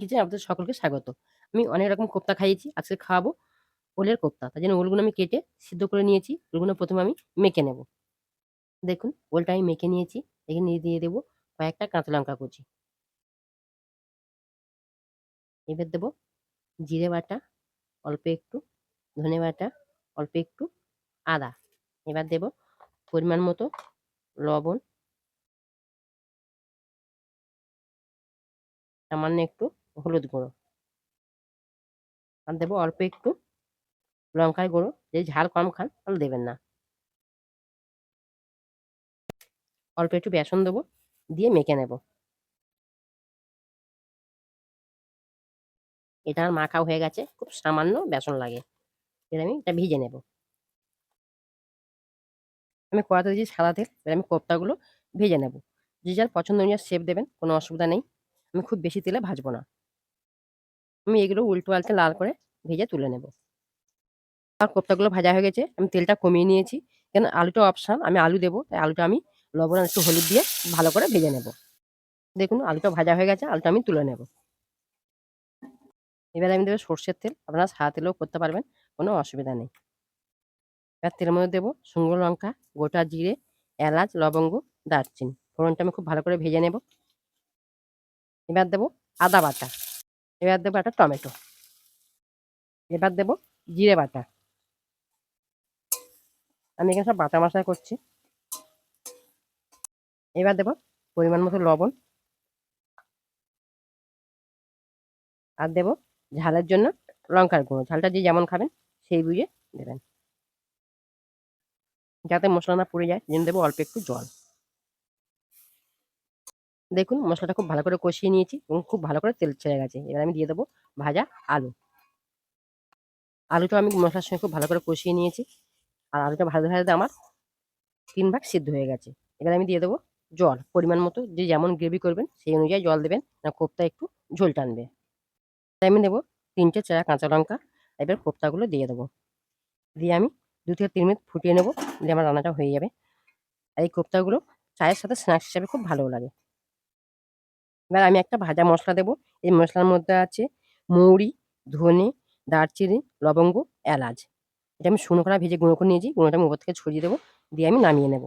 কিচেনে আপনাদের সকলকে স্বাগত। আমি অনেক রকম কোপ্তা খাইয়েছি। আজকে খাওয়াবো ওলের কোপ্তা। তার জন্য ওলগুলো আমি কেটে সিদ্ধ করে নিয়েছি। ওলগুলো প্রথমে আমি মেখে নেব। দেখুন ওলটা আমি মেখে নিয়েছি। এখানে দিয়ে দেবো কয়েকটা কাঁচা লঙ্কা কুচি। এবার দেবো জিরে বাটা অল্প একটু, ধনে বাটা অল্প একটু, আদা। এবার দেব পরিমাণ মতো লবণ সামান্য একটু হলুদ গুঁড়ো। আর দেবো অল্প একটু লঙ্কার গুঁড়ো। যদি ঝাল কম খান তাহলে দেবেন না। অল্প একটু বেসন দেবো, দিয়ে মেখে নেব। এটা আর মাখা হয়ে গেছে, খুব সামান্য বেসন লাগে। এটা আমি এটা ভিজে নেব। আমি কড়াতে দিয়েছি সাদা তেল, এবার আমি কোপ্তাগুলো ভেজে নেব। যে যার পছন্দ অনুযায়ী শেপ দেবেন, কোনো অসুবিধা নেই। আমি খুব বেশি তেলে ভাজবো না। আমি এগুলো উল্টো পাল্টে লাল করে ভেজে তুলে নেব। আর কোপ্তাগুলো ভাজা হয়ে গেছে, আমি তেলটা কমিয়ে নিয়েছি। কেন আলুটা অপশান, আমি আলু দেবো, তাই আলুটা আমি লবণ একটু হলুদ দিয়ে ভালো করে ভেজে নেব। দেখুন, আলুটা ভাজা হয়ে গেছে, আলুটা আমি তুলে নেব। এবার আমি দেবো সর্ষের তেল, আপনারা সাদা তেলেও করতে পারবেন, কোনো অসুবিধা নেই। এবার তেলের মধ্যে দেবো শুকনো লঙ্কা, গোটা জিরে, এলাচ, লবঙ্গ, দারচিনি। ফোড়নটা আমি খুব ভালো করে ভেজে নেব। এবার দেবো আদা বাটা। এবার দেবো একটা টমেটো। এবার দেবো জিরে বাটা। আমি এখানে সব বাটা মশলা করছি। এবার দেবো পরিমাণ মতো লবণ। আর দেবো ঝালের জন্য লঙ্কার গুঁড়ো। ঝালটা যে যেমন খাবেন সেই বুঝে দেবেন। যাতে মশলা না পড়ে যায় জন্য দেবো অল্প একটু জল। দেখুন, মশলাটা খুব ভালো করে কষিয়ে নিয়েছি এবং খুব ভালো করে তেল ছেড়ে গেছে। এবার আমি দিয়ে দেবো ভাজা আলু। আলুটা আমি মশলার সঙ্গে খুব ভালো করে কষিয়ে নিয়েছি। আর আলুটা ভাজতে ভাজতে আমার তিন ভাগ সিদ্ধ হয়ে গেছে। এবার আমি দিয়ে দেবো জল। পরিমাণ মতো যে যেমন গ্রেভি করবেন, সেই অনুযায়ী জল দেবেন না কোপ্তা একটু ঝোল টানবে। তাই আমি দেবো তিনটে চারা কাঁচা লঙ্কা। এবার কোপ্তাগুলো দিয়ে দেবো। দিয়ে আমি দু থেকে তিন মিনিট ফুটিয়ে নেব, দিয়ে আমার রান্নাটা হয়ে যাবে। আর এই কোপ্তাগুলো চায়ের সাথে স্ন্যাক্স হিসাবে খুব ভালো লাগে। এবার আমি একটা ভাজা মশলা দেবো। এই মশলার মধ্যে আছে মৌরি, ধনে, দারচিনি, লবঙ্গ, এলাচ। এটা আমি শুনো করা ভেজে গুঁড়ো করে নিয়েছি। গুঁড়োটা আমি উপর থেকে ছড়িয়ে দেবো। দিয়ে আমি নামিয়ে নেব।